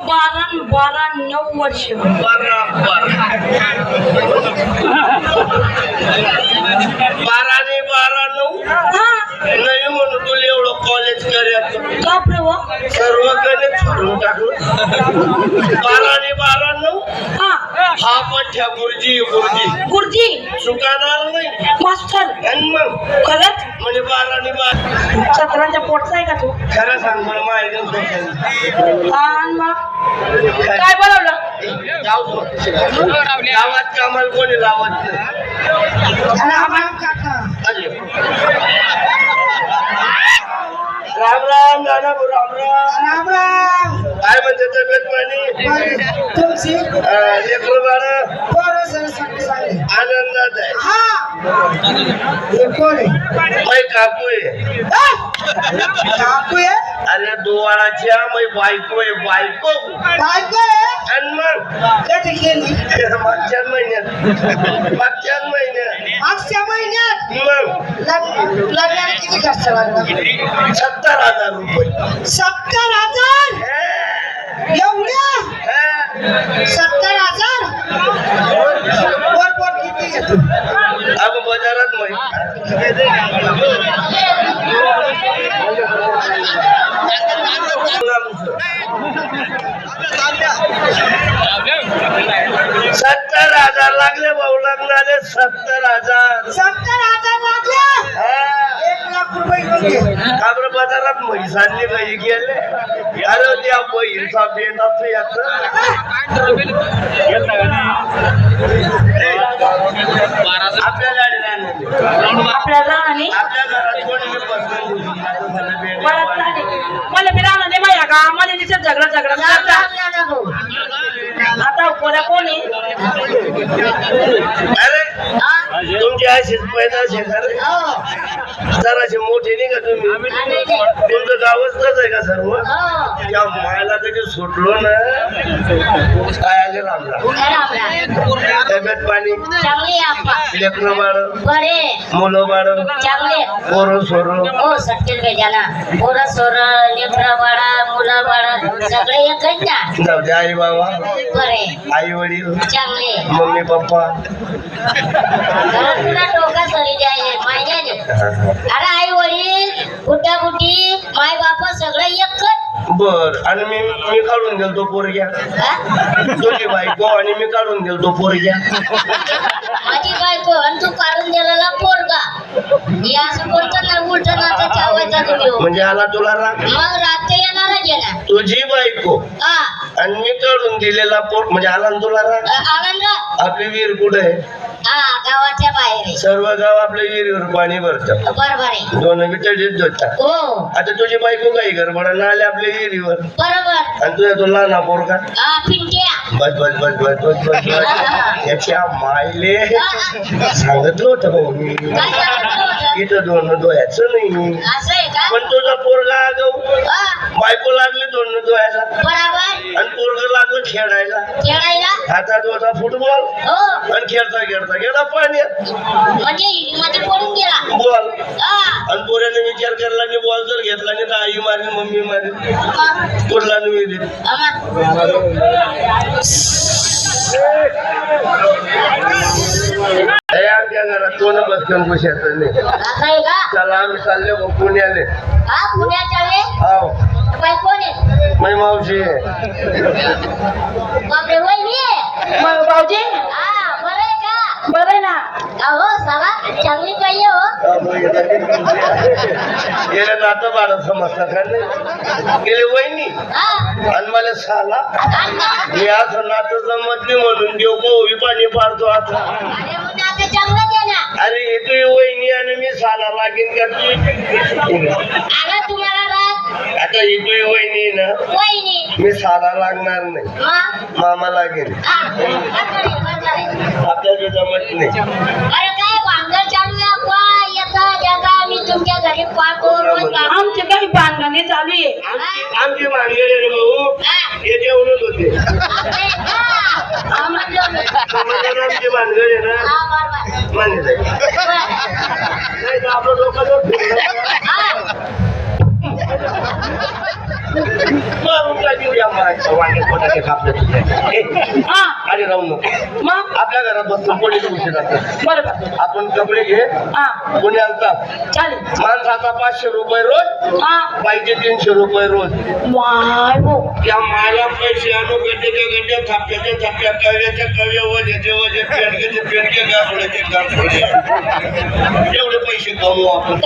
बारा न बारा नऊ वर्ष. बारा आणि बारा नऊ? नाही म्हणून तुला एवढं कॉलेज करायचं का प्रभू? सर्व गणित सोडून टाकलं. बारा आणि बारा नऊ? हा. हा पठ्या गुरुजी गुरुजी. गुरुजी. चुकाणार आणि मग? खरंच? म्हणजे बारा आणि बारा. सतराच्या पोटचा आहे का तू? खरं सांग मला माहिती आणि मग? काय? बनवलं? गावात कामाला कोणी लावत नाही. अरे. राम राम नाना भाऊ, राम. राम काय म्हणते तब्येत पाणी? अं, लेकरं बाळं आनंदात आहे. काकू आहे अरे दोवाळाच्या मै बायको आहे बायको आणि मग मागच्या महिन्यात मागच्या महिन्यात मागच्या महिन्यात मग लग्न- लग्नाला किती खर्च लागला सत्तर हजार रुपये। सत्तर हजार? एवढ्या. सत्तर हजार? वर वर किती घेतो बाजारात सत्तर हजार लागले भाऊ लग्नाले सत्तर हजार. सत्तर हजार लागल्या हा. एक लाख रुपये घेऊन घे काबर बाजारात म्हैस आणली काही गेले. अरे त्या म्हैसा बेंडाच याच. आपल्याला आणि? मला. मला बी राहणार नाही माझ्या गावामध्ये तिथे झगडा झगडा करतात आता कोणा? कोणी तुमची अशीच पैदा शेजारी. जराशी मोठी नाही का तुम्ही. तुमचं गावच तसं आहे का सर्व? त्या मायला कधी सुटलो ना. काय आले रामला? तब्येत पाणी? लेकरं बाळ? बरे मुलं बाळ? चांगले पोरं सोरं? हो पोरं सोर लेकरं बाळा मुलं बाळा सगळे एकच ना जाऊ दे आई बाबा. बरे आई वडील. चांगले. Mummy papa. टोका सरी अरे आई वडील गुड्डा गुड्डी माय बाप सगळं एकच. बर आणि मी मी काढून गेलतो पोरग्या? तुझी बायको आणि मी काढून गेलतो पोरग्या. माझी बायको आणि तू काढून दिलेला पोरगा. हे असं बोलतं ना उलट नाचा चावायचा तुम्ही. हो. म्हणजे आला तुला राग? मग रात्री येणारच आहे ना. तुझी बायको हा. आणि मी काढून दिलेला पोर म्हणजे आला ना तुला राग? आनंद आपली विहीर कुठे आहे? हा गावाच्या बाहेर आहे. सर्व गाव आपल्या विहिरीवर पाणी भरतं बरोबर आहे. दोन बिटडीत धुतात. हो. आता तुझी बायको काही गडबड ना आले आपल्या विहिरीवर बरोबर. आणि तुझ्या तो लहान हा पिंट्या. बस बस बस बस बस बस बस. याच्या मायले सांगितलं होतं भाऊ मी. काय सांगितलं होतं? इथं दोन डोळ्याचं नाही. असं आहे का? पण तुझा पोरगा आगाऊ हा, बायको लागली दोन बरोबर. आणि पोरग लागलं खेळायला. खेळायला? हातात होता फुटबॉल हो. आणि खेळता खेळता गेला पाण्यात म्हणजे मध्ये पडून गेला. बॉल. हा. आणि पोऱ्याने विचार केला मी बॉल जर घेतला नाही तर आई मारेल मम्मी मारेल मग, कुठला हे घरात कोण बसकन नाही असं आहे का? चला आम्ही चालले भाऊ पुण्याले. हा पुण्यात चालले हाव. बाई कोण आहे? मै मावशी आहे. बापरे वहिनी आहे? मग भाऊजी हा बरं आहे का? बरं आहे ना. साला? चांगली पाहिजे हो. गेले नातं बाळा समजता का नाही? गेले वहिनी. हा. आणि मला साला. आणि मी असं नातं जमत नाही म्हणून देव कोवी पाणी पाडतो आता. अरे अरे येतोय वहिनी आणि मी साला लागेन का तू? आला तुम्हाला राग? आता येतोय वहिनी ना वहिनी. मी साला लागणार नाही. मामा लागेल. आपल्याला जमत नाही. अरे काय भांगर चालू आहे? अप्पा येता जाता मी तुमच्या घरी पाहतो रोज काम आमचे काही बांधणे चालू आहे आमची रे भाऊ. हा, हे जेवणच होते बापरे, हा. आम्हाला समाजात आमची मानगडे ना हा, बरोबर. मान्य बरं. नाही तर आपलं डोकं. हा. हा अरे राहू नको मग आपल्या घरात बसून कोणी उशीर बरोबर आपण कपडे घे हा कोणी चालेल माणसाचा पाचशे रुपये रोज हा पाहिजे तीनशे रुपये रोज वाय हो त्या मायला गड्ड्याच्या गड्ड्या थाप्याच्या थाप्या कव्याच्या कव्या वजेचे वजे पेडकेचे पेडके गाठोड्याचे गाठोडे एवढे पैसे कमवू आपण.